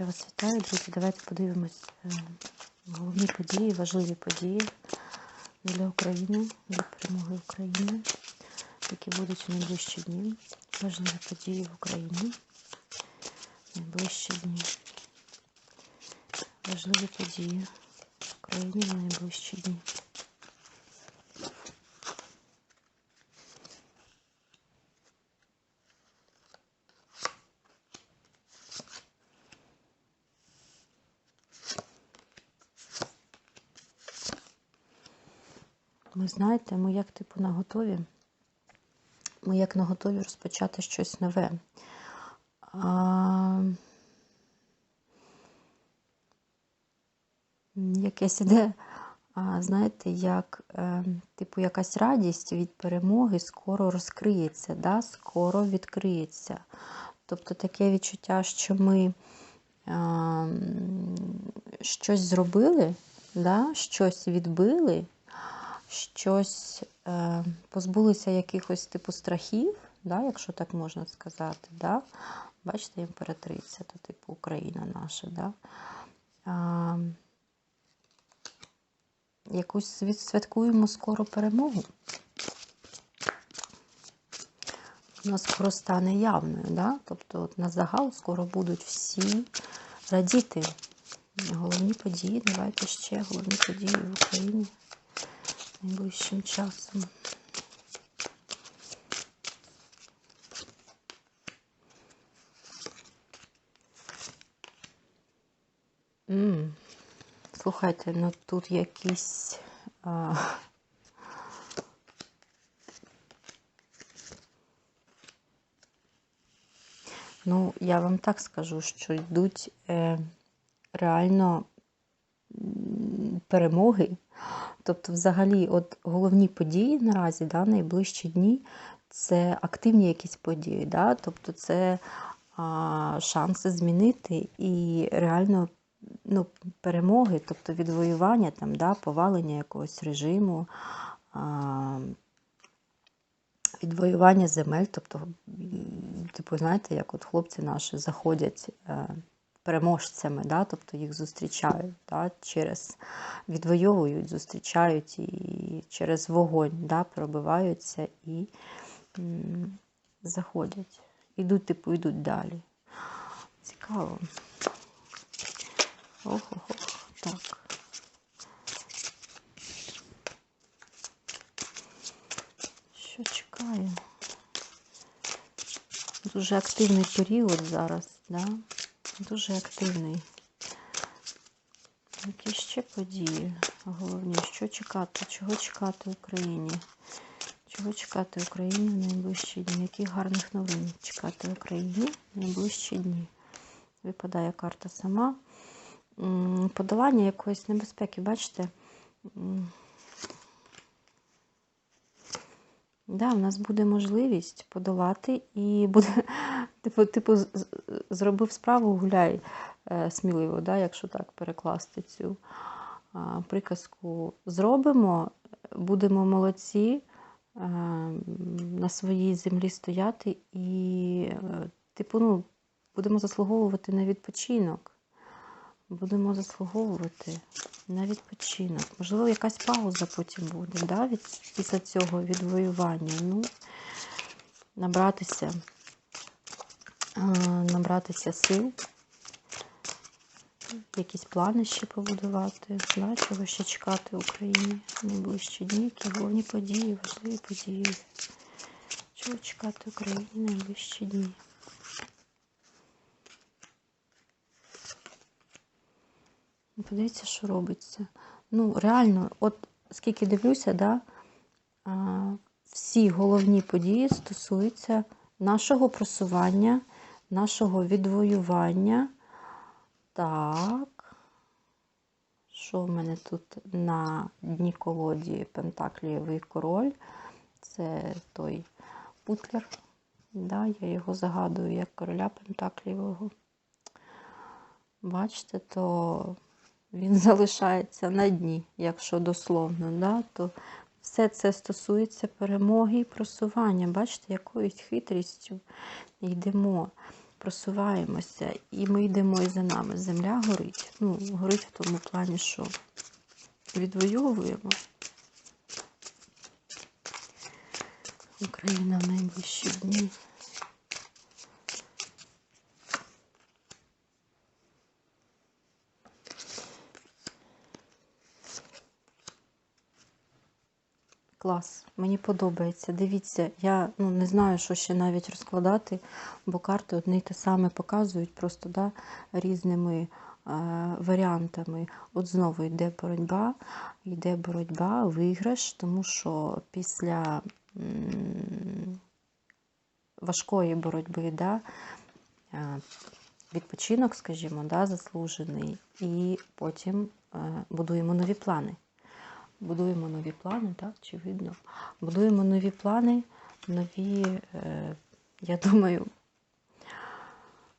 Я вас вітаю, друзі. Давайте подивимось е, головні події, важливі події для України, для перемоги України, які будуть в найближчі дні. Важливі події в Україні. Найближчі дні. Важливі події в Україні в найближчі дні. Ми знаєте, ми як типу на готові. Ми як на готові розпочати щось нове. А... Якесь іде, а, знаєте, як е, типу якась радість від перемоги скоро розкриється, да? скоро відкриється. Тобто таке відчуття, що ми а, щось зробили, да? щось відбили щось е, позбулися якихось типу страхів, да, якщо так можна сказати. Да? Бачите, імператриця, то типу Україна наша. Да? А, якусь відсвяткуємо скоро перемогу. Вона скоро стане явною, да? тобто от на загал скоро будуть всі радіти. Головні події, давайте ще головні події в Україні найближчим часом. М. Слухайте, ну тут якісь. А... Ну, я вам так скажу, що йдуть е, реально перемоги. Тобто, взагалі, от головні події наразі, да, найближчі дні це активні якісь події. Да? Тобто це а, шанси змінити і реально ну, перемоги, тобто відвоювання, там, да, повалення якогось режиму, а, відвоювання земель. Тобто, типу, знаєте, як от хлопці наші заходять. Переможцями, да, тобто їх зустрічають да, через відвоюють, зустрічають і через вогонь да, пробиваються і м, заходять. Ідуть, типу, йдуть далі. Цікаво. Ох-ох-ох, так. Що чекає? Дуже активний період зараз, да? Дуже активний. Які ще події? Головні, що чекати? Чого чекати Україні? Чого чекати Україні в найближчі дні? Яких гарних новин чекати Україні в найближчі дні? Випадає карта сама. Подолання якоїсь небезпеки, бачите? Да, у нас буде можливість подолати і буде, типу, типу, зробив справу, гуляй е, сміливо, да, якщо так перекласти цю приказку. Зробимо, будемо молодці е, на своїй землі стояти і, е, типу, ну, будемо заслуговувати на відпочинок. Будемо заслуговувати на відпочинок. Можливо, якась пауза потім буде, да, від, після цього відвоювання. Ну, набратися, набратися сил, якісь плани ще побудувати, да, чого ще чекати Україні в найближчі дні, які головні події, важливі події. Чого чекати Україні в найближчі дні? Подивіться, що робиться. Ну, реально, от скільки дивлюся, да, всі головні події стосуються нашого просування, нашого відвоювання. Так, що в мене тут на дні колоді Пентаклієвий король? Це той путлер. Да, Я його загадую як короля Пентаклієвого. Бачите, то він залишається на дні, якщо дословно, да, то все це стосується перемоги і просування. Бачите, якоюсь хитрістю йдемо. Просуваємося, і ми йдемо і за нами. Земля горить. Ну, горить в тому плані, що відвоюємо. Україна в найближчі дні. Клас, мені подобається. Дивіться, я ну, не знаю, що ще навіть розкладати, бо карти одне й те саме показують, просто да, різними е, варіантами. От знову йде боротьба, йде боротьба, виграш, тому що після важкої боротьби, да, е, відпочинок, скажімо, да, заслужений, і потім е, будуємо нові плани. Будуємо нові плани, так, чи видно? Будуємо нові плани, нові, е, я думаю,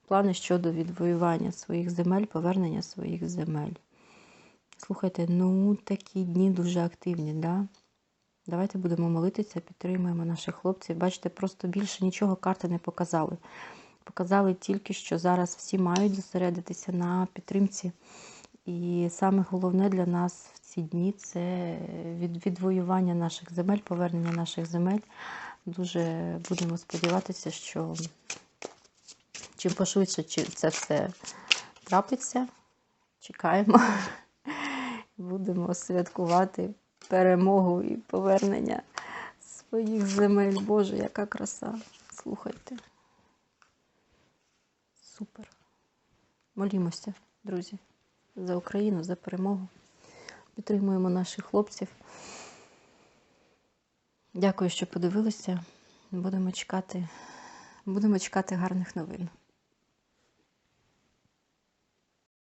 плани щодо відвоювання своїх земель, повернення своїх земель. Слухайте, ну такі дні дуже активні, да? Давайте будемо молитися, підтримуємо наших хлопців. Бачите, просто більше нічого карти не показали. Показали тільки, що зараз всі мають зосередитися на підтримці. І саме головне для нас в ці дні це від, відвоювання наших земель, повернення наших земель. Дуже будемо сподіватися, що чим пошвидше це все трапиться. Чекаємо. Будемо святкувати перемогу і повернення своїх земель. Боже, яка краса. Слухайте. Супер. Молімося, друзі, за Україну, за перемогу. Підтримуємо наших хлопців. Дякую, що подивилися. Будемо чекати, будемо чекати гарних новин.